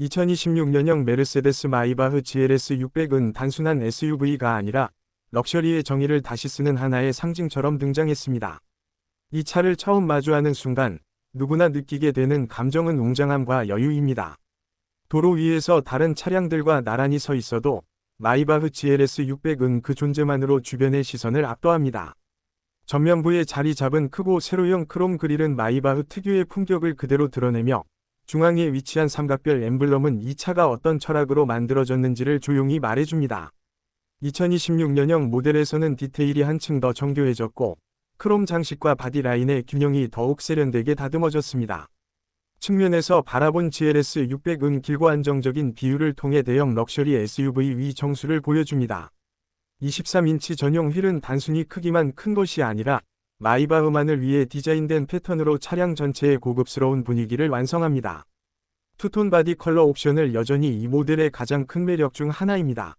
2026년형 메르세데스 마이바흐 GLS 600은 단순한 SUV가 아니라 럭셔리의 정의를 다시 쓰는 하나의 상징처럼 등장했습니다. 이 차를 처음 마주하는 순간 누구나 느끼게 되는 감정은 웅장함과 여유입니다. 도로 위에서 다른 차량들과 나란히 서 있어도 마이바흐 GLS 600은 그 존재만으로 주변의 시선을 압도합니다. 전면부에 자리 잡은 크고 세로형 크롬 그릴은 마이바흐 특유의 품격을 그대로 드러내며 중앙에 위치한 삼각별 엠블럼은 이 차가 어떤 철학으로 만들어졌는지를 조용히 말해줍니다. 2026년형 모델에서는 디테일이 한층 더 정교해졌고 크롬 장식과 바디 라인의 균형이 더욱 세련되게 다듬어졌습니다. 측면에서 바라본 GLS 600은 길고 안정적인 비율을 통해 대형 럭셔리 SUV 위 정수를 보여줍니다. 23인치 전용 휠은 단순히 크기만 큰 것이 아니라 마이바흐만을 위해 디자인된 패턴으로 차량 전체의 고급스러운 분위기를 완성합니다. 투톤 바디 컬러 옵션을 여전히 이 모델의 가장 큰 매력 중 하나입니다.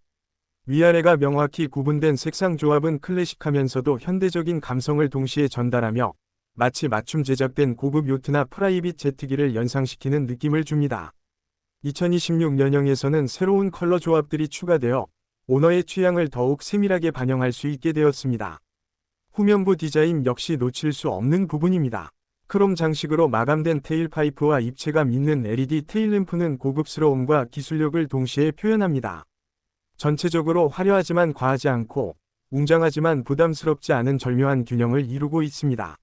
위아래가 명확히 구분된 색상 조합은 클래식하면서도 현대적인 감성을 동시에 전달하며 마치 맞춤 제작된 고급 요트나 프라이빗 제트기를 연상시키는 느낌을 줍니다. 2026년형에서는 새로운 컬러 조합들이 추가되어 오너의 취향을 더욱 세밀하게 반영할 수 있게 되었습니다. 후면부 디자인 역시 놓칠 수 없는 부분입니다. 크롬 장식으로 마감된 테일 파이프와 입체감 있는 LED 테일램프는 고급스러움과 기술력을 동시에 표현합니다. 전체적으로 화려하지만 과하지 않고 웅장하지만 부담스럽지 않은 절묘한 균형을 이루고 있습니다.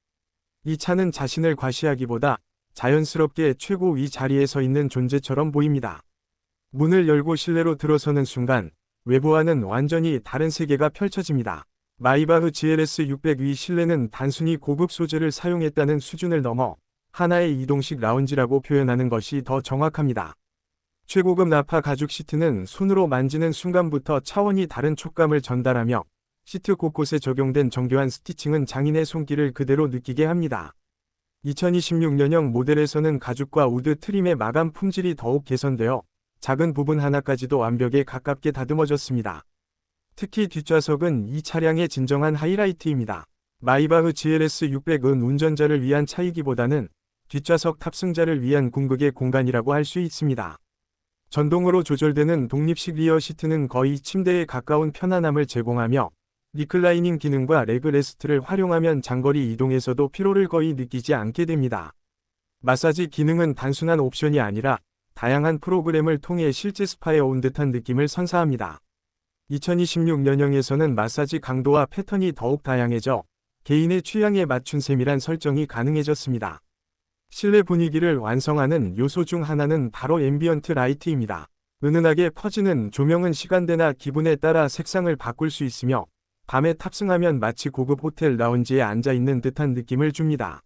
이 차는 자신을 과시하기보다 자연스럽게 최고 위 자리에 서 있는 존재처럼 보입니다. 문을 열고 실내로 들어서는 순간 외부와는 완전히 다른 세계가 펼쳐집니다. 마이바흐 GLS 600위 실내는 단순히 고급 소재를 사용했다는 수준을 넘어 하나의 이동식 라운지라고 표현하는 것이 더 정확합니다. 최고급 나파 가죽 시트는 손으로 만지는 순간부터 차원이 다른 촉감을 전달하며 시트 곳곳에 적용된 정교한 스티칭은 장인의 손길을 그대로 느끼게 합니다. 2026년형 모델에서는 가죽과 우드 트림의 마감 품질이 더욱 개선되어 작은 부분 하나까지도 완벽에 가깝게 다듬어졌습니다. 특히 뒷좌석은 이 차량의 진정한 하이라이트입니다. 마이바흐 GLS 600은 운전자를 위한 차이기보다는 뒷좌석 탑승자를 위한 궁극의 공간이라고 할 수 있습니다. 전동으로 조절되는 독립식 리어 시트는 거의 침대에 가까운 편안함을 제공하며 리클라이닝 기능과 레그레스트를 활용하면 장거리 이동에서도 피로를 거의 느끼지 않게 됩니다. 마사지 기능은 단순한 옵션이 아니라 다양한 프로그램을 통해 실제 스파에 온 듯한 느낌을 선사합니다. 2026년형에서는 마사지 강도와 패턴이 더욱 다양해져 개인의 취향에 맞춘 세밀한 설정이 가능해졌습니다. 실내 분위기를 완성하는 요소 중 하나는 바로 앰비언트 라이트입니다. 은은하게 퍼지는 조명은 시간대나 기분에 따라 색상을 바꿀 수 있으며 밤에 탑승하면 마치 고급 호텔 라운지에 앉아 있는 듯한 느낌을 줍니다.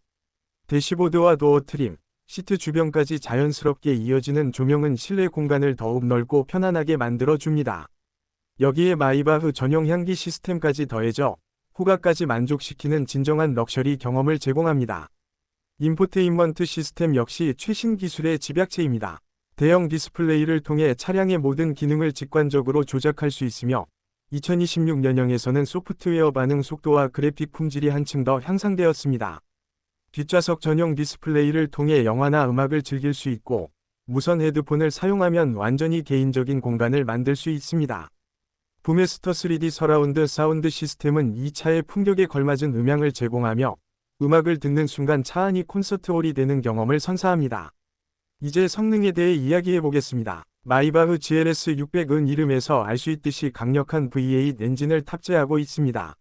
대시보드와 도어 트림, 시트 주변까지 자연스럽게 이어지는 조명은 실내 공간을 더욱 넓고 편안하게 만들어 줍니다. 여기에 마이바흐 전용 향기 시스템까지 더해져 후각까지 만족시키는 진정한 럭셔리 경험을 제공합니다. 인포테인먼트 시스템 역시 최신 기술의 집약체입니다. 대형 디스플레이를 통해 차량의 모든 기능을 직관적으로 조작할 수 있으며 2026년형에서는 소프트웨어 반응 속도와 그래픽 품질이 한층 더 향상되었습니다. 뒷좌석 전용 디스플레이를 통해 영화나 음악을 즐길 수 있고 무선 헤드폰을 사용하면 완전히 개인적인 공간을 만들 수 있습니다. 부메스터 3D 서라운드 사운드 시스템은 이 차의 품격에 걸맞은 음향을 제공하며 음악을 듣는 순간 차 안이 콘서트홀이 되는 경험을 선사합니다. 이제 성능에 대해 이야기해 보겠습니다. 마이바흐 GLS 600은 이름에서 알 수 있듯이 강력한 V8 엔진을 탑재하고 있습니다.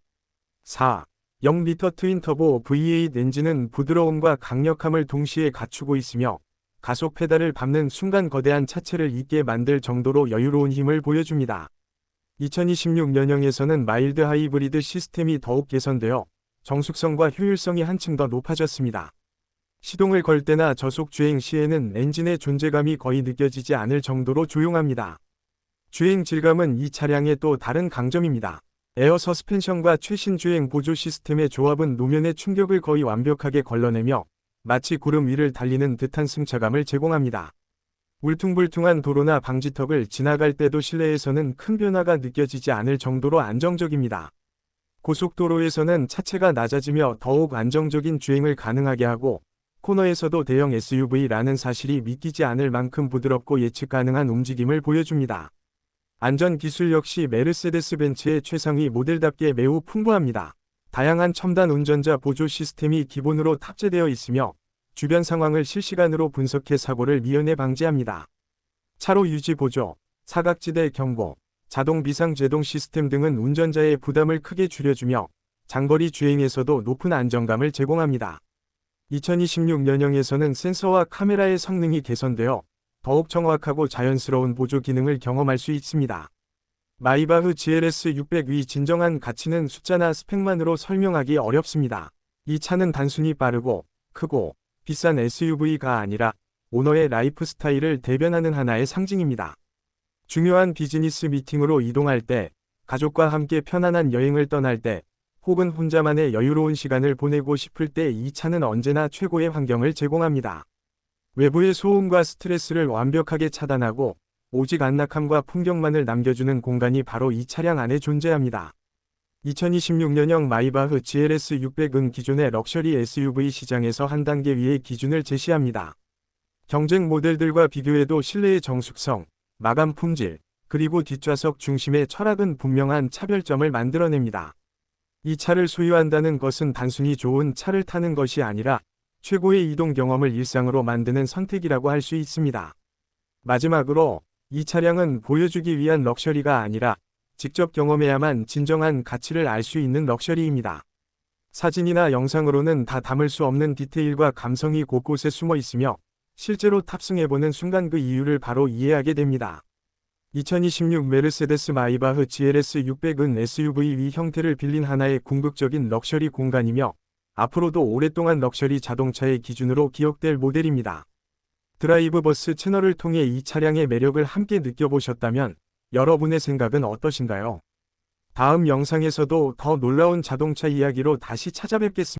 4. 0리터 트윈터보 V8 엔진은 부드러움과 강력함을 동시에 갖추고 있으며 가속 페달을 밟는 순간 거대한 차체를 잊게 만들 정도로 여유로운 힘을 보여줍니다. 2026년형에서는 마일드 하이브리드 시스템이 더욱 개선되어 정숙성과 효율성이 한층 더 높아졌습니다. 시동을 걸 때나 저속 주행 시에는 엔진의 존재감이 거의 느껴지지 않을 정도로 조용합니다. 주행 질감은 이 차량의 또 다른 강점입니다. 에어 서스펜션과 최신 주행 보조 시스템의 조합은 노면의 충격을 거의 완벽하게 걸러내며 마치 구름 위를 달리는 듯한 승차감을 제공합니다. 울퉁불퉁한 도로나 방지턱을 지나갈 때도 실내에서는 큰 변화가 느껴지지 않을 정도로 안정적입니다. 고속도로에서는 차체가 낮아지며 더욱 안정적인 주행을 가능하게 하고 코너에서도 대형 SUV라는 사실이 믿기지 않을 만큼 부드럽고 예측 가능한 움직임을 보여줍니다. 안전 기술 역시 메르세데스 벤츠의 최상위 모델답게 매우 풍부합니다. 다양한 첨단 운전자 보조 시스템이 기본으로 탑재되어 있으며 주변 상황을 실시간으로 분석해 사고를 미연에 방지합니다. 차로 유지 보조, 사각지대 경보, 자동 비상 제동 시스템 등은 운전자의 부담을 크게 줄여주며 장거리 주행에서도 높은 안정감을 제공합니다. 2026년형에서는 센서와 카메라의 성능이 개선되어 더욱 정확하고 자연스러운 보조 기능을 경험할 수 있습니다. 마이바흐 GLS 600의 진정한 가치는 숫자나 스펙만으로 설명하기 어렵습니다. 이 차는 단순히 빠르고 크고 비싼 SUV가 아니라 오너의 라이프 스타일을 대변하는 하나의 상징입니다. 중요한 비즈니스 미팅으로 이동할 때, 가족과 함께 편안한 여행을 떠날 때, 혹은 혼자만의 여유로운 시간을 보내고 싶을 때 이 차는 언제나 최고의 환경을 제공합니다. 외부의 소음과 스트레스를 완벽하게 차단하고 오직 안락함과 풍경만을 남겨주는 공간이 바로 이 차량 안에 존재합니다. 2026년형 마이바흐 GLS 600은 기존의 럭셔리 SUV 시장에서 한 단계 위의 기준을 제시합니다. 경쟁 모델들과 비교해도 실내의 정숙성, 마감 품질, 그리고 뒷좌석 중심의 철학은 분명한 차별점을 만들어냅니다. 이 차를 소유한다는 것은 단순히 좋은 차를 타는 것이 아니라 최고의 이동 경험을 일상으로 만드는 선택이라고 할 수 있습니다. 마지막으로 이 차량은 보여주기 위한 럭셔리가 아니라 직접 경험해야만 진정한 가치를 알 수 있는 럭셔리입니다. 사진이나 영상으로는 다 담을 수 없는 디테일과 감성이 곳곳에 숨어 있으며 실제로 탑승해보는 순간 그 이유를 바로 이해하게 됩니다. 2026 메르세데스 마이바흐 GLS 600은 SUV 형태를 빌린 하나의 궁극적인 럭셔리 공간이며 앞으로도 오랫동안 럭셔리 자동차의 기준으로 기억될 모델입니다. 드라이브 버스 채널을 통해 이 차량의 매력을 함께 느껴보셨다면 여러분의 생각은 어떠신가요? 다음 영상에서도 더 놀라운 자동차 이야기로 다시 찾아뵙겠습니다.